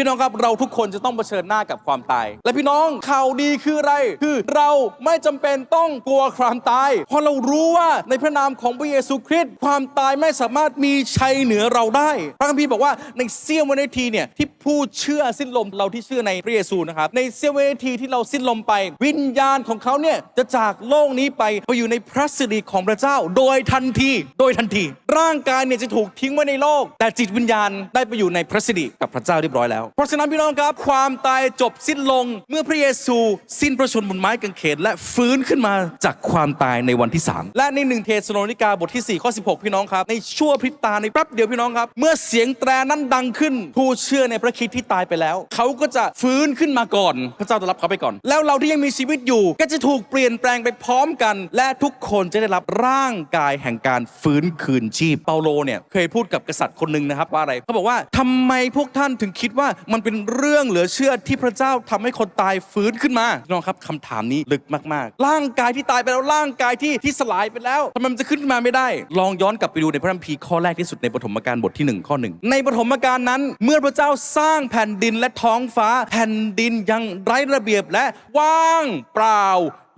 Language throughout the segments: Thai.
พี่น้องครับเราทุกคนจะต้องเผชิญหน้ากับความตาย และพี่น้องข่าวดีคืออะไร คือเราไม่จำเป็นต้องกลัวความตาย เพราะเรารู้ว่าในพระนามของพระเยซูคริสต์ความตายไม่สามารถมีชัยเหนือเราได้ พระคัมภีร์บอกว่าในเสี้ยววินาทีเนี่ยที่ผู้เชื่อสิ้นลมเราที่เชื่อในพระเยซูนะครับในเสี้ยววินาทีที่เราสิ้นลมไป วิญญาณของเขาเนี่ยจะจากโลกนี้ไปไปอยู่ในพระสิริของพระเจ้า โดยทันทีโดยทันที ร่างกายเนี่ยจะถูกทิ้งไว้ในโลก แต่จิตวิญญาณได้ไปอยู่ในพระสิริกับพระเจ้าเรียบร้อยแล้วเพราะฉะนั้นพี่น้องครับ ความตายจบสิ้นลง เมื่อพระเยซู สิ้นพระชนม์บนไม้กางเขน และฟื้นขึ้นมาจากความตายในวันที่ 3 และในหนึ่งเทสโลนิกาบทที่4ข้อ16 พี่น้องครับ ในชั่วพริบตาในแป๊บเดียวพี่น้องครับ เมื่อเสียงแตรนั้นดังขึ้น ผู้เชื่อในพระคิดที่ตายไปแล้ว เขาก็จะฟื้นขึ้นมาก่อน พระเจ้าจะรับเขาไปก่อน แล้วเราที่ยังมีชีวิตอยู่ ก็จะถูกเปลี่ยนแปลงไปพร้อมกัน และทุกคนจะได้รับร่างกายแห่งการฟื้นคืนชีพเปาโลเนี่ยเคยพูดกับกษัตริย์คนหนึ่งนะครับว่าอะไรเขาบอกว่าทำไมพวกท่านถึงคิดว่ามันเป็นเรื่องเหลือเชื่อที่พระเจ้าทำให้คนตายฟื้นขึ้นมาน้องครับคำถามนี้ลึกมากๆ ร่างกายที่ตายไปแล้วร่างกายที่ที่สลายไปแล้วทำไมมันจะขึ้นมาไม่ได้ ลองย้อนกลับไปดูในพระคัมภีร์ข้อแรกที่สุดในปฐมกาลบทที่หนึ่งข้อหนึ่งในปฐมกาลนั้น เมื่อพระเจ้าสร้างแผ่นดินและท้องฟ้า แผ่นดินยังไร้ระเบียบและว่างเปล่า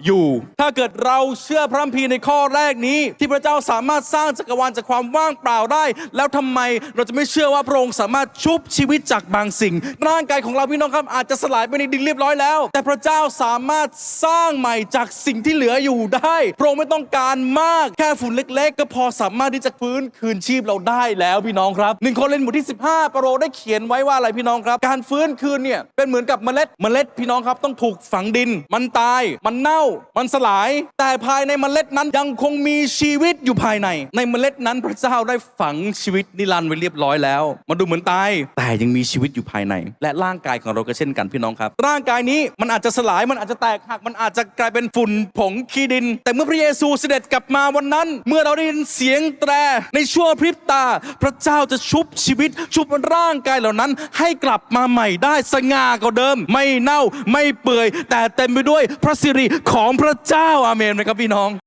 อยู่ ถ้าเกิดเราเชื่อพระคัมภีร์ในข้อแรกนี้ ที่พระเจ้าสามารถสร้างจักรวาลจากความว่างเปล่าได้ แล้วทำไมเราจะไม่เชื่อว่าพระองค์สามารถชุบชีวิตจากบางสิ่ง ร่างกายของเราพี่น้องครับอาจจะสลายไปในดินเรียบร้อยแล้ว แต่พระเจ้าสามารถสร้างใหม่จากสิ่งที่เหลืออยู่ได้ พระองค์ไม่ต้องการมากแค่ฝุ่นเล็ก ๆ ก็พอสามารถที่จะฟื้นคืนชีพเราได้แล้วพี่น้องครับหนึ่งครินธ์บทที่ 15ปาโลได้เขียนไว้ว่าอะไรพี่น้องครับ การฟื้นคืนเนี่ยเป็นเหมือนกับเมล็ดเมล็ดพี่น้องครับต้องถูกฝังดิน มันตายมันเน่ามันสลาย แต่ภายในเมล็ดนั้นยังคงมีชีวิตอยู่ภายใน ในเมล็ดนั้นพระเจ้าได้ฝังชีวิตนิรันดร์ไว้เรียบร้อยแล้วมันดูเหมือนตายแต่ยังมีชีวิตอยู่ภายใน และร่างกายของเราก็เช่นกันพี่น้องครับ ร่างกายนี้มันอาจจะสลายมันอาจจะแตกหักมันอาจจะกลายเป็นฝุ่นผงขี้ดิน แต่เมื่อพระเยซูเสด็จกลับมาวันนั้น เมื่อเราได้ยินเสียงแตรในชั่วพริบตา พระเจ้าจะชุบชีวิต ชุบร่างกายเหล่านั้น ให้กลับมาใหม่ได้สง่ากว่าเดิม ไม่เน่าไม่เปื่อย แต่เต็มไปด้วยพระสิริขของพระเจ้าอาเมนไหมครับพี่น้อง